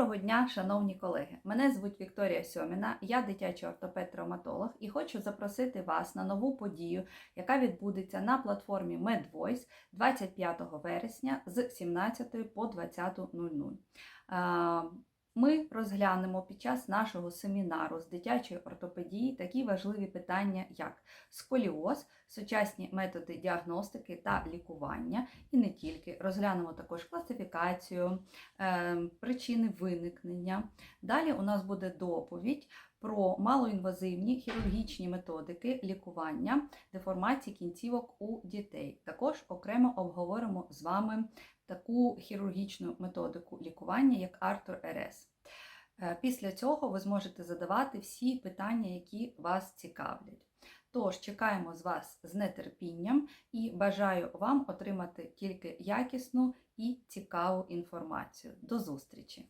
Доброго дня, шановні колеги! Мене звуть Вікторія Сьоміна, я дитячий ортопед-травматолог і хочу запросити вас на нову подію, яка відбудеться на платформі MedVoice 25 вересня з 17 по 20.00. Ми розглянемо під час нашого семінару з дитячої ортопедії такі важливі питання, як сколіоз, сучасні методи діагностики та лікування, і не тільки розглянемо також класифікацію, е, причини виникнення. Далі у нас буде доповідь про малоінвазивні хірургічні методики лікування деформації кінцівок у дітей. Також окремо обговоримо з вами таку хірургічну методику лікування, як Артур РС. Е, Після цього ви зможете задавати всі питання, які вас цікавлять. Тож чекаємо з вас з нетерпінням і бажаю вам отримати тільки якісну і цікаву інформацію. До зустрічі!